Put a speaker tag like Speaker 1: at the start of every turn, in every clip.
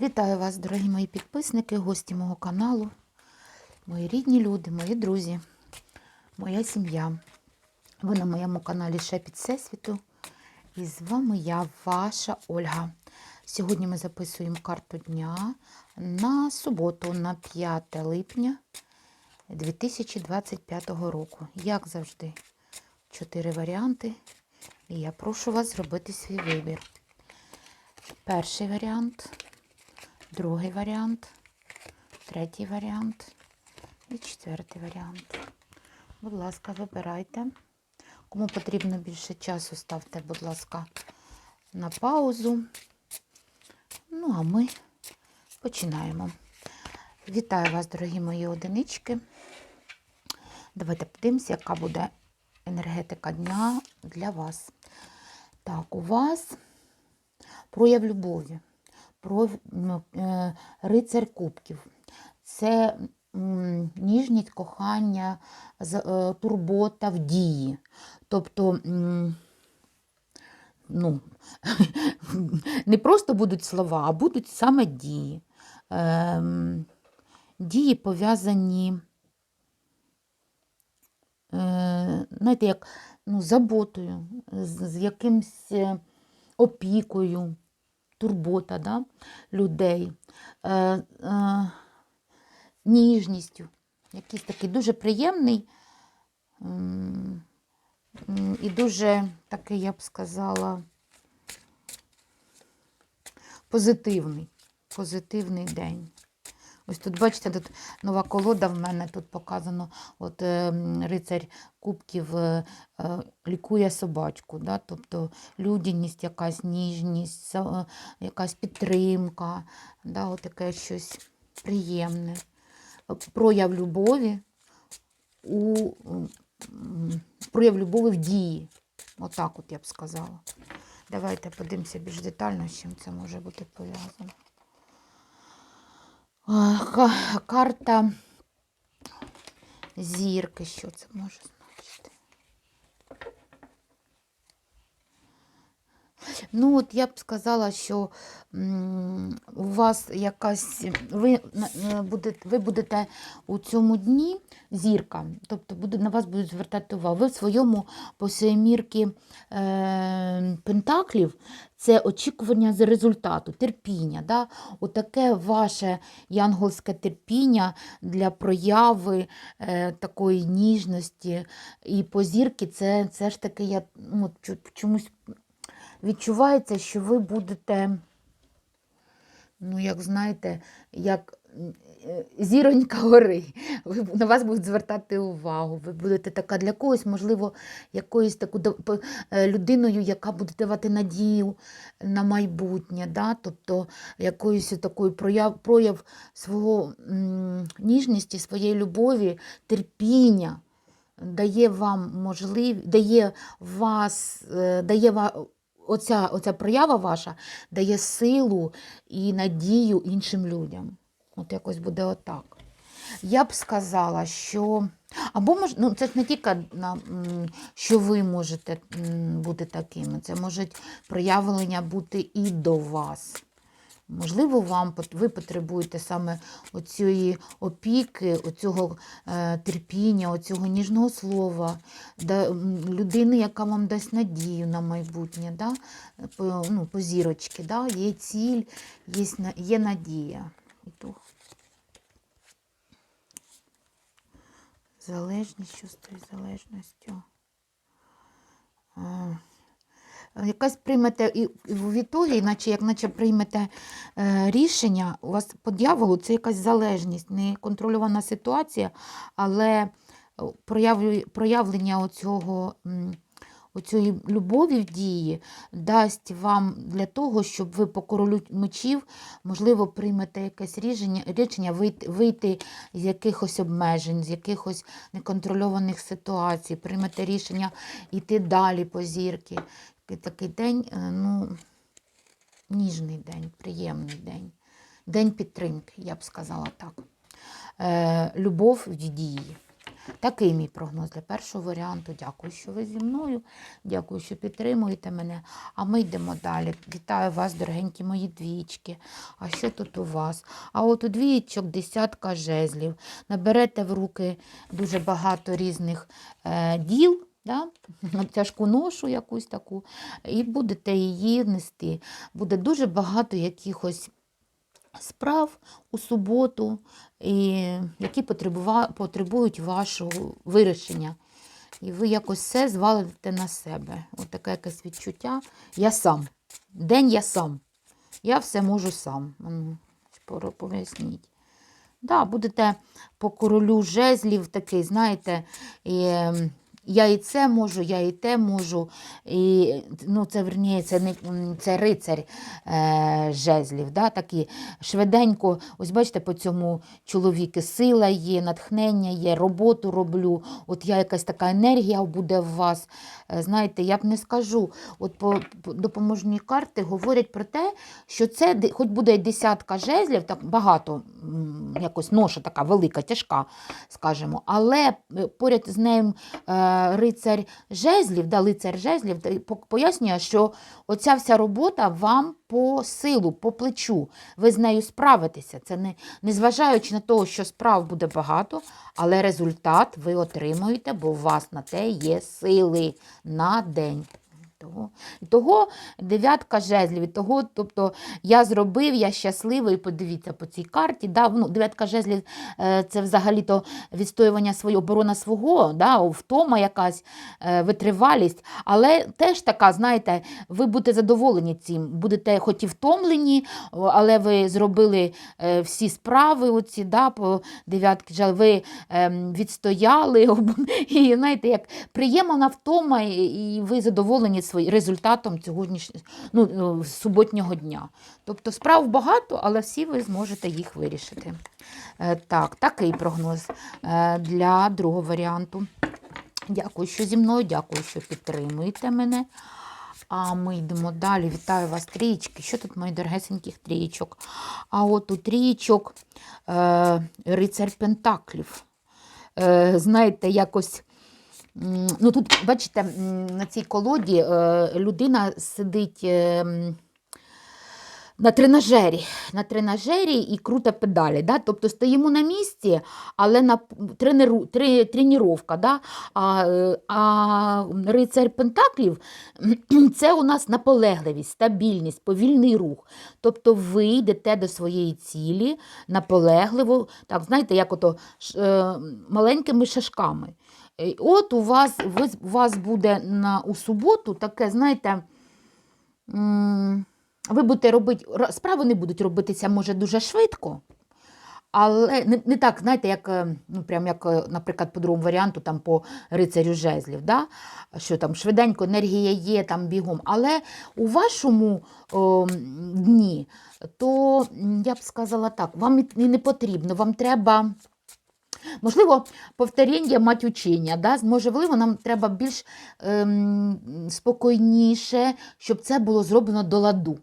Speaker 1: Вітаю вас, дорогі мої підписники, гості мого каналу, мої рідні люди, мої друзі, моя сім'я. Ви на моєму каналі Шепіт Всесвіту. І з вами я, ваша Ольга. Сьогодні ми записуємо карту дня на суботу, на 5 липня 2025 року. Як завжди, чотири варіанти. І я прошу вас зробити свій вибір. Перший варіант, другий варіант, третій варіант і четвертий варіант. Будь ласка, вибирайте. Кому потрібно більше часу, ставте, будь ласка, на паузу. Ну, а ми починаємо. Вітаю вас, дорогі мої одинички. Давайте подивимося, яка буде енергетика дня для вас. Так, у вас прояв любові, про е, рицар кубків. Це ніжність, кохання, е, турбота в дії. Тобто, ну, не просто будуть слова, а будуть саме дії. Ем, дії пов'язані, е, знаєте, як ну, заботою, з, е, опікою, турбота да, людей, е, е, ніжністю. Якийсь такий дуже приємний і дуже такий, я б сказала, позитивний, позитивний день. Ось тут, бачите, тут нова колода в мене тут показано. От е, рицарь кубків е, е, лікує собачку. Да? Тобто людяність, якась ніжність, е, якась підтримка, да? от таке щось приємне. Прояв любові у прояв любові в дії. Отак от я б сказала. Давайте подивимося більш детально, з чим це може бути пов'язано. Карта зірки, що це може Ну, от я б сказала, що у вас якась, ви, е, будете, ви будете у цьому дні зірка, тобто буде, на вас будуть звертати увагу. Ви в своєму по семірки е, пентаклів це очікування з результату, терпіння. Да? Отаке ваше янголське терпіння для прояви е, такої ніжності. І по зірки це, це ж таки я ну, чомусь відчувається, що ви будете, ну, як знаєте, як е, зіронька гори. Ви, на вас будуть звертати увагу. Ви будете така для когось, можливо, якоюсь таку е, людиною, яка буде давати надію на майбутнє. Да? Тобто якоюсь такою прояв, прояв свого м, ніжності, своєї любові, терпіння. Дає вам можливість, дає вас, е, дає ва- оця, оця проява ваша дає силу і надію іншим людям. От якось буде отак. Я б сказала, що. Або мож, ну, це ж не тільки на, що ви можете бути такими, це можуть проявлення бути і до вас. Можливо, вам ви потребуєте саме оцієї опіки, оцього е, терпіння, оцього ніжного слова, да, людини, яка вам дасть надію на майбутнє, да? по, ну, по зірочки. Да? Є ціль, є, є надія. Залежність, тою залежністю. А, Якась приймете і в відтоді, наче як наче приймете е, рішення, у вас по дьяволу це якась залежність, не контрольована ситуація, але проявлю- проявлення оцього, оцієї любові в дії дасть вам для того, щоб ви по королю мечів, можливо, приймете якесь рішення, рішення вийти, вийти з якихось обмежень, з якихось неконтрольованих ситуацій, приймете рішення йти далі по зірки. І Такий день, е, ну, ніжний день, приємний день. День підтримки, я б сказала так. Е, любов в дії. Такий мій прогноз для першого варіанту. Дякую, що ви зі мною. Дякую, що підтримуєте мене. А ми йдемо далі. Вітаю вас, дорогенькі мої двічки. А що тут у вас? А от у двічок десятка жезлів. Наберете в руки дуже багато різних е, діл. Да? Тяжку ношу якусь таку, і будете її нести. Буде дуже багато якихось справ у суботу, і, які потребують вашого вирішення. І ви якось все звалите на себе. От таке якесь відчуття. Я сам. День я сам. Я все можу сам. Поясніть. Да, будете по королю жезлів такий, знаєте, я і це можу, я і те можу. І, ну, це верніше, це не це рицарь е, жезлів. Да, такі швиденько, ось бачите, по цьому чоловіки сила є, натхнення є, роботу роблю. От я якась така енергія буде в вас. Е, Знаєте, я б не скажу. От по, по допоможні карти говорять про те, що це хоч буде десятка жезлів, так багато якось ноша така велика, тяжка, скажімо, але е, поряд з нею е, рицар жезлів, да, лицар жезлів, пояснює, що оця вся робота вам по силу, по плечу. Ви з нею справитеся. Це не, незважаючи на те, що справ буде багато, але результат ви отримуєте, бо у вас на те є сили на день. Того, і того дев'ятка жезлів, і того, тобто я зробив, я щасливий, подивіться по цій карті. Да, ну, дев'ятка жезлів е, це взагалі-то відстоювання своєї оборона свого, да, втома якась, е, витривалість. Але теж така, знаєте, ви будете задоволені цим, будете хоч і втомлені, але ви зробили е, всі справи, оці, да, по дев'ятки жезлів, ви ем, відстояли, і знаєте, як приємна втома, і ви задоволені свої, результатом сьогоднішнього ну, е, суботнього дня. Тобто справ багато, але всі ви зможете їх вирішити. Е, Так, такий прогноз е, для другого варіанту. Дякую, що зі мною, дякую, що підтримуєте мене. А ми йдемо далі. Вітаю вас, трієчки. Що тут, мої дорогесеньких трієчок? А от у трієчок е, рицар Пентаклів. Е, знаєте, якось. Ну, тут, бачите, на цій колоді е, людина сидить е, на тренажері, на тренажері і круте педалі. Да? Тобто стоїмо на місці, але на тренеру, тре, тренування. Да? А, е, а рицар Пентаклів це у нас наполегливість, стабільність, повільний рух. Тобто ви йдете до своєї цілі наполегливо, так, знаєте, як ото маленькими шажками. Е, От у вас, у вас буде на, у суботу таке, знаєте, ви будете робити, справи не будуть робитися, може, дуже швидко, але не, не так, знаєте, як, е, ну, прям як, е, наприклад, по другому варіанту, там по рицарю жезлів, да? що там швиденько енергія є, там бігом. Але у вашому о, дні, то я б сказала так, вам і і не потрібно, вам треба. Можливо, повторення мать учення. Да? Можливо, нам треба більш ем, спокійніше, щоб це було зроблено до ладу.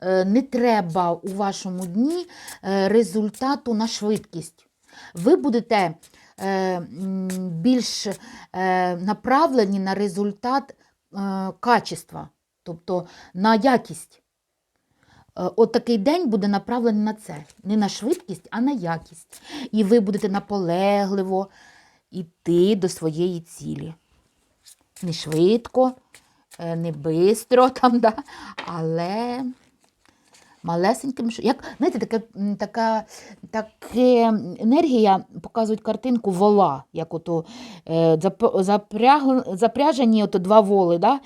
Speaker 1: Е, не треба у вашому дні е, результату на швидкість. Ви будете е, більш е, направлені на результат е, качества, тобто на якість. Е, От такий день буде направлений на це. Не на швидкість, а на якість. І ви будете наполегливо йти до своєї цілі. Не швидко, е, не бистро, там, да, але малесеньким. Як, знаєте, таке, м, така, таке енергія показують картинку вола, як ото е, запряг, запряжені ото два воли, да?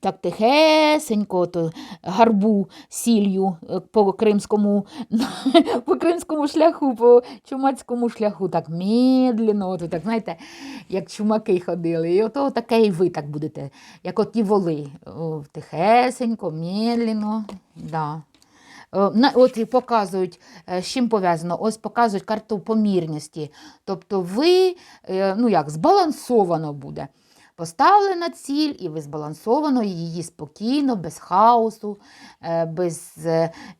Speaker 1: так тихесенько, ото гарбу сіллю е, по кримському, по кримському шляху, по чумацькому шляху, так медленно, ото, так, знаєте, як чумаки ходили. І ото таке і ви так будете, як оті воли. О, Тихесенько, медленно. Да. Е, От і показують, е, з чим пов'язано. Ось показують карту помірності. Тобто ви, е, ну як, збалансовано буде. поставлена ціль, і ви збалансовано її спокійно, без хаосу, без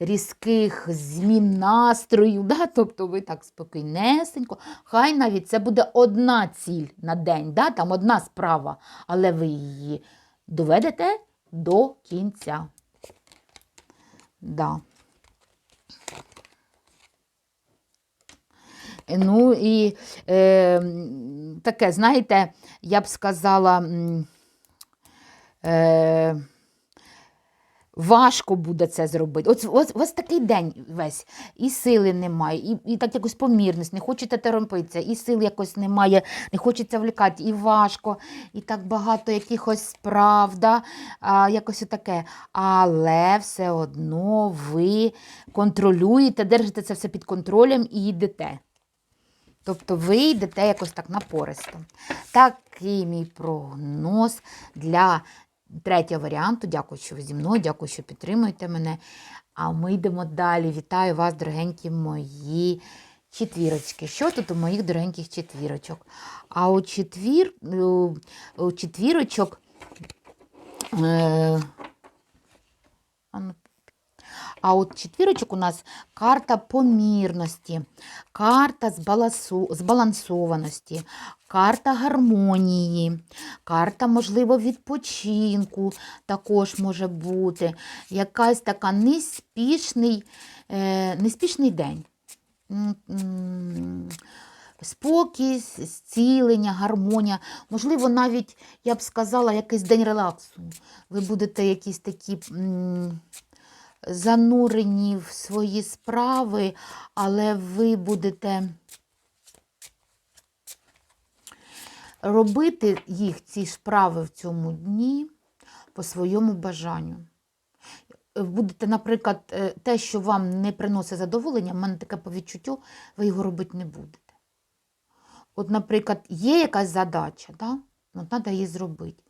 Speaker 1: різких змін настрою. Да? Тобто ви так спокійнесенько. Хай навіть це буде одна ціль на день, да? там одна справа, але ви її доведете до кінця. Да. Ну і е, таке, знаєте, я б сказала, е, важко буде це зробити. От, ось, ось такий день весь, і сили немає, і, і так якось помірність, не хочете торопитися, і сил якось немає, не хочеться влікати, і важко, і так багато якихось справ, да? а, якось таке. Але все одно ви контролюєте, держите це все під контролем і йдете. Тобто ви йдете якось так напористо. Такий мій прогноз для третього варіанту. Дякую, що ви зі мною, дякую, що підтримуєте мене. А ми йдемо далі. Вітаю вас, дорогенькі мої четвірочки. Що тут у моїх дорогеньких четвірочок? А у, четвір, у, у четвірочок. Е, а от четвірочок у нас карта помірності, карта збалансованості, карта гармонії, карта, можливо, відпочинку також може бути. Якась така неспішний, е, неспішний день. Спокій, зцілення, гармонія. Можливо, навіть, я б сказала, якийсь день релаксу. Ви будете якісь такі. м, занурені в свої справи, але ви будете робити їх, ці справи в цьому дні по своєму бажанню. Будете, наприклад, е, те, що вам не приносить задоволення, в мене таке по відчуттю, ви його робити не будете. От, наприклад, є якась задача, да? от треба її зробити.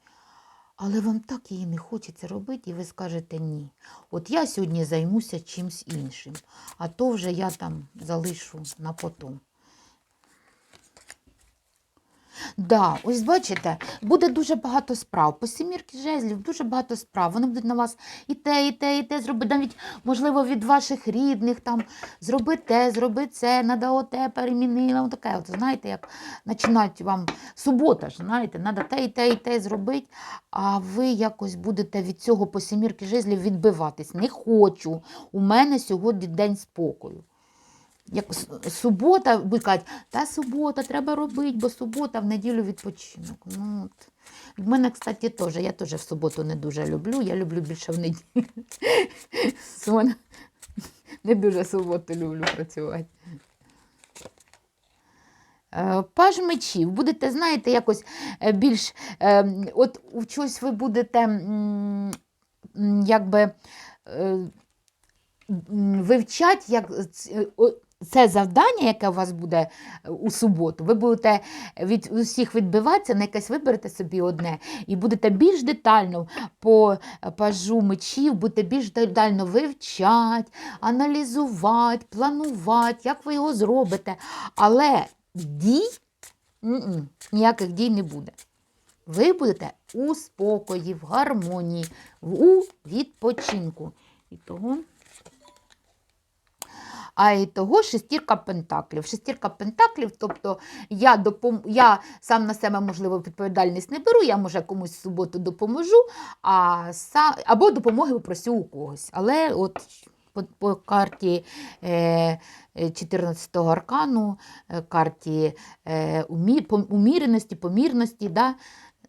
Speaker 1: Але вам так її не хочеться робити, і ви скажете ні. От я сьогодні займуся чимсь іншим, а то вже я там залишу на потом. Да, ось бачите, буде дуже багато справ. По сімірки жезлів дуже багато справ. Вони будуть на вас і те, і те, і те зробити. Навіть, можливо, від ваших рідних там зроби те, зроби це, надо оте, перемінила. От таке, от, знаєте, як починають вам субота ж, знаєте, треба те, і те, і те зробити, а ви якось будете від цього по сімірки жезлів відбиватись. Не хочу. У мене сьогодні день спокою. Як субота, ви кажуть, та субота, треба робити, бо субота в неділю відпочинок. Ну, от. В мене, кстати, теж. Я теж в суботу не дуже люблю, я люблю більше в неділю. Не дуже суботу люблю працювати. Е, Паж мечів. Будете, знаєте, якось е, більш. е, От у чогось ви будете якби. вивчать, як це завдання, яке у вас буде е, у суботу, ви будете від усіх відбиватися, на якесь виберете собі одне, і будете більш детально по пажу мечів, будете більш детально вивчати, аналізувати, планувати, як ви його зробите. Але дій ніяких дій не буде. Ви будете у спокої, в гармонії, у відпочинку. І того а і того шестірка пентаклів. Шестірка пентаклів, тобто я, допом... я сам на себе, можливо, відповідальність не беру, я, може, комусь в суботу допоможу, а са... або допомоги попросю у когось. Але от по, по карті е, 14-го аркану, е, карті е, умі... уміреності, помірності, да?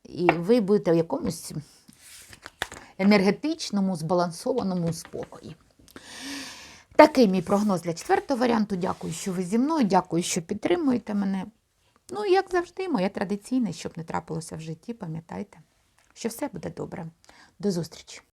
Speaker 1: і ви будете в якомусь енергетичному, збалансованому спокої. Такий мій прогноз для четвертого варіанту. Дякую, що ви зі мною, дякую, що підтримуєте мене. Ну, як завжди, моє традиційне, щоб не трапилося в житті, пам'ятайте, що все буде добре. До зустрічі!